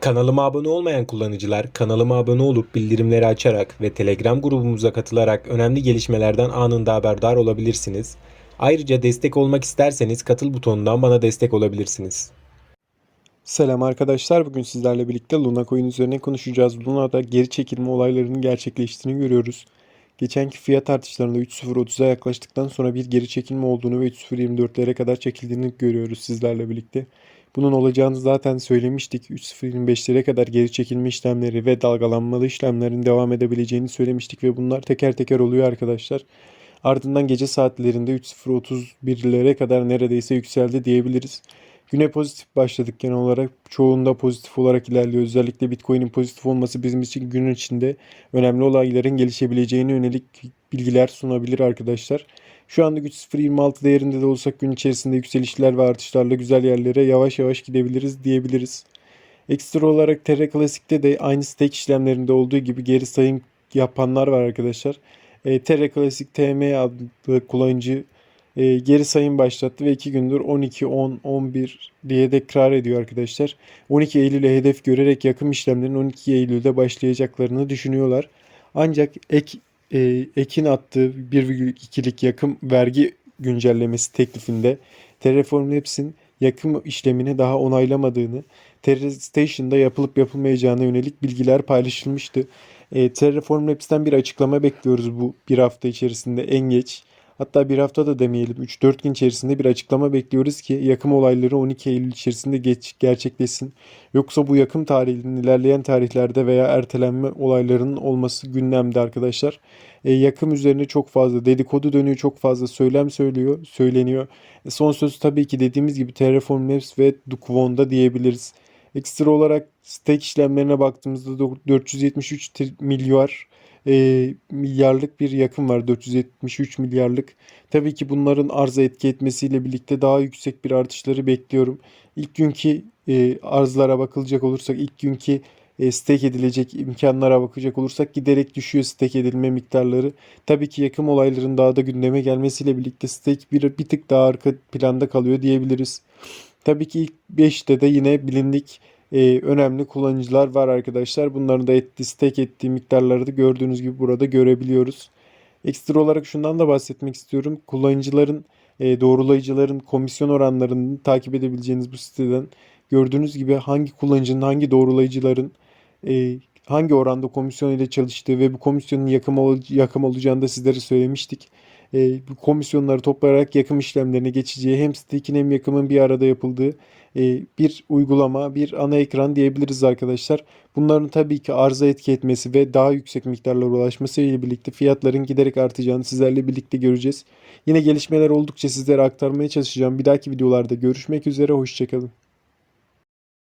Kanalıma abone olmayan kullanıcılar kanalıma abone olup bildirimleri açarak ve Telegram grubumuza katılarak önemli gelişmelerden anında haberdar olabilirsiniz. Ayrıca destek olmak isterseniz katıl butonundan bana destek olabilirsiniz. Selam arkadaşlar. Bugün sizlerle birlikte Luna Coin üzerine konuşacağız. Luna'da geri çekilme olaylarının gerçekleştiğini görüyoruz. Geçenki fiyat artışlarında 3.030'a yaklaştıktan sonra bir geri çekilme olduğunu ve 3.024'lere kadar çekildiğini görüyoruz sizlerle birlikte. Bunun olacağını zaten söylemiştik. 3.025'lere kadar geri çekilme işlemleri ve dalgalanmalı işlemlerin devam edebileceğini söylemiştik ve bunlar teker teker oluyor arkadaşlar. Ardından gece saatlerinde 3.031'lere kadar neredeyse yükseldi diyebiliriz. Güne pozitif başladık genel olarak. Çoğunda pozitif olarak ilerliyor. Özellikle Bitcoin'in pozitif olması bizim için günün içinde önemli olayların gelişebileceğine yönelik bilgiler sunabilir arkadaşlar. Şu anda 3.026 değerinde de olsak gün içerisinde yükselişler ve artışlarla güzel yerlere yavaş yavaş gidebiliriz diyebiliriz. Ekstra olarak Terra Classic'te de aynı stake işlemlerinde olduğu gibi geri sayım yapanlar var arkadaşlar. E, Terra Classic TM adlı kullanıcı e, geri sayım başlattı ve 2 gündür 12, 10, 11 diye tekrar ediyor arkadaşlar. 12 Eylül'e hedef görerek yakım işlemlerin 12 Eylül'de başlayacaklarını düşünüyorlar. Ancak ek e, Ekin attığı 1,2'lik yakım vergi güncellemesi teklifinde Terraform Labs'in yakım işlemini daha onaylamadığını, Terra Station'da yapılıp yapılmayacağına yönelik bilgiler paylaşılmıştı. E, Terraform Labs'ten bir açıklama bekliyoruz bu bir hafta içerisinde en geç. Hatta bir hafta da demeyelim 3-4 gün içerisinde bir açıklama bekliyoruz ki yakım olayları 12 Eylül içerisinde geç, gerçekleşsin. Yoksa bu yakım tarihinin ilerleyen tarihlerde veya ertelenme olaylarının olması gündemde arkadaşlar. E, yakım üzerine çok fazla dedikodu dönüyor, çok fazla söylem söylüyor, söyleniyor. E, son söz tabii ki dediğimiz gibi Terraform Labs ve Duquon'da diyebiliriz. Ekstra olarak stake işlemlerine baktığımızda 473 milyar e, milyarlık bir yakın var. 473 milyarlık. Tabii ki bunların arza etki etmesiyle birlikte daha yüksek bir artışları bekliyorum. İlk günkü e, arzlara bakılacak olursak ilk günkü e, stake edilecek imkanlara bakacak olursak giderek düşüyor stake edilme miktarları. Tabii ki yakın olayların daha da gündeme gelmesiyle birlikte stake bir, bir tık daha arka planda kalıyor diyebiliriz. Tabii ki ilk 5'te de yine bilindik e, önemli kullanıcılar var arkadaşlar. Bunların da etti, stake ettiği miktarları da gördüğünüz gibi burada görebiliyoruz. Ekstra olarak şundan da bahsetmek istiyorum. Kullanıcıların, e, doğrulayıcıların komisyon oranlarını takip edebileceğiniz bu siteden gördüğünüz gibi hangi kullanıcının, hangi doğrulayıcıların e, hangi oranda komisyon ile çalıştığı ve bu komisyonun yakım, ol yakım olacağını da sizlere söylemiştik. E, komisyonları toplayarak yakım işlemlerine geçeceği hem stake'in hem yakımın bir arada yapıldığı e, bir uygulama, bir ana ekran diyebiliriz arkadaşlar. Bunların tabii ki arıza etki etmesi ve daha yüksek miktarlara ulaşması ile birlikte fiyatların giderek artacağını sizlerle birlikte göreceğiz. Yine gelişmeler oldukça sizlere aktarmaya çalışacağım. Bir dahaki videolarda görüşmek üzere, hoşçakalın.